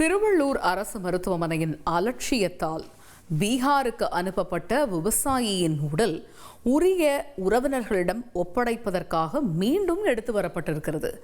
திருவள்ளூர் அரசு மருத்துவமனையின் அலட்சியத்தால் பீகாருக்கு அனுப்பப்பட்ட விவசாயியின் உடல் உரிய உறவினர்களிடம் ஒப்படைப்பதற்காக மீண்டும் எடுத்து வரப்பட்டிருக்கிறது.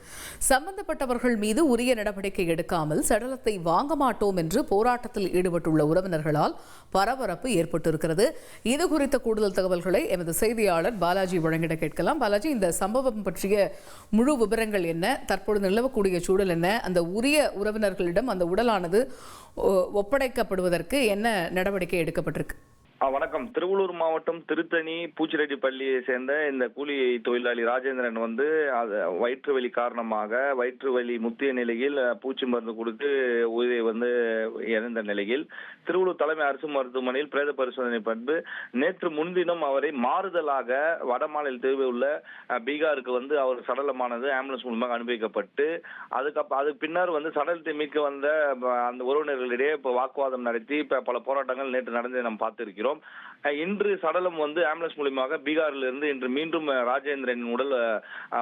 சம்பந்தப்பட்டவர்கள் மீது உரிய நடவடிக்கை எடுக்காமல் சடலத்தை வாங்க மாட்டோம் என்று போராட்டத்தில் ஈடுபட்டுள்ள உறவினர்களால் பரபரப்பு ஏற்பட்டிருக்கிறது. இது குறித்த கூடுதல் தகவல்களை எமது செய்தியாளர் பாலாஜி வழங்கிட கேட்கலாம். பாலாஜி இந்த சம்பவம் பற்றிய முழு விவரங்கள் என்ன? தற்பொழுது நிலவக்கூடிய சூழல் என்ன? அந்த உரிய உறவினர்களிடம் அந்த உடலானது ஒ- ஒப்படைக்கப்படுவதற்கு என்ன நடவடிக்கை எடுக்கப்பட்டிருக்கு. வணக்கம். திருவள்ளூர் மாவட்டம் திருத்தணி பூச்சிரெட்டிப்பள்ளியை சேர்ந்த இந்த கூலி தொழிலாளி ராஜேந்திரன் வந்து வயிற்று வலி காரணமாக வயிற்று வலி முத்திய நிலையில் பூச்சி மருந்து கொடுத்து உயிரை வந்து இறந்த நிலையில் திருவள்ளூர் தலைமை அரசு மருத்துவமனையில் பிரேத பரிசோதனை பண்பு நேற்று முன்தினம் அவரை மாறுதலாக வடமாநில மாநிலத்தில் உள்ள பீகாருக்கு வந்து அவர் சடலமானது ஆம்புலன்ஸ் மூலமாக அனுபவிக்கப்பட்டு அதுக்கப்புறம் அதுக்கு பின்னர் வந்து சடலத்தை மீட்க வந்த அந்த உறவினர்களிடையே இப்போ வாக்குவாதம் நடத்தி இப்போ பல போராட்டங்கள் நேற்று நடந்ததை நாம் பார்த்திருக்கிறோம். அஹ் இன்று சடலம் வந்து ஆம்புலன்ஸ் மூலியமாக பீகாரில் இருந்து இன்று மீண்டும் ராஜேந்திரனின் உடல்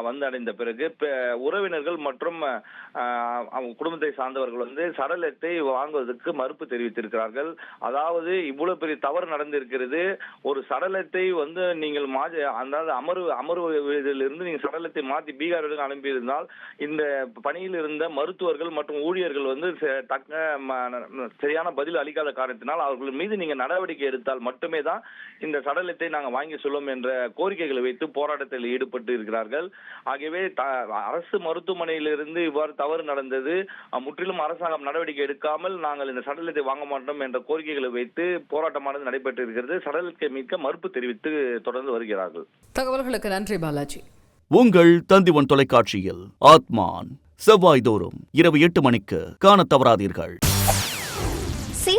வந்து அடைந்த பிறகு உறவினர்கள் மற்றும் குடும்பத்தை சார்ந்தவர்கள் வந்து சடலத்தை வாங்குவதற்கு மறுப்பு தெரிவித்திருக்கிறார்கள். அதாவது இவ்வளவு பெரிய தவறு நடந்திருக்கிறது. ஒரு சடலத்தை வந்து நீங்கள் மாஜ அதாவது அமர்வு அமர்வு இதிலிருந்து நீங்கள் சடலத்தை மாற்றி பீகாருக்கு அனுப்பியிருந்தால் இந்த பணியில் இருந்த மருத்துவர்கள் மற்றும் ஊழியர்கள் வந்து ச- தக்க சரியான பதில் அளிக்காத காரணத்தினால் அவர்கள் மீது நீங்கள் நடவடிக்கை எடுத்தால் மட்டுமே தான் இந்த சடலத்தை நாங்க வாங்கி சொல்லும் என்ற கோரிக்கைகளை வைத்து போராட்டத்தில் ஈடுபட்டு இருக்கிறார்கள். ஆகவே அரசு மருத்துவமனையிலிருந்து இவ்வாறு தவறு நடந்தது. முற்றிலும் அரசாங்கம் நடவடிக்கை எடுக்காமல் நாங்கள் இந்த சடலத்தை வாங்க மாட்டோம் என்ற கோரிக்கைகளை வைத்து போராட்டமானது நடைபெற்று இருக்கிறது. சடலத்தை மீட்க மறுப்பு தெரிவித்து தொடர்ந்து வருகிறார்கள். தகவல்களுக்கு நன்றி பாலாஜி. உங்கள் தந்திவன் தொலைக்காட்சியில் ஆத்மான். செவ்வாய்தோறும் இரவு எட்டு மணிக்கு காணத் தவறாதீர்கள்.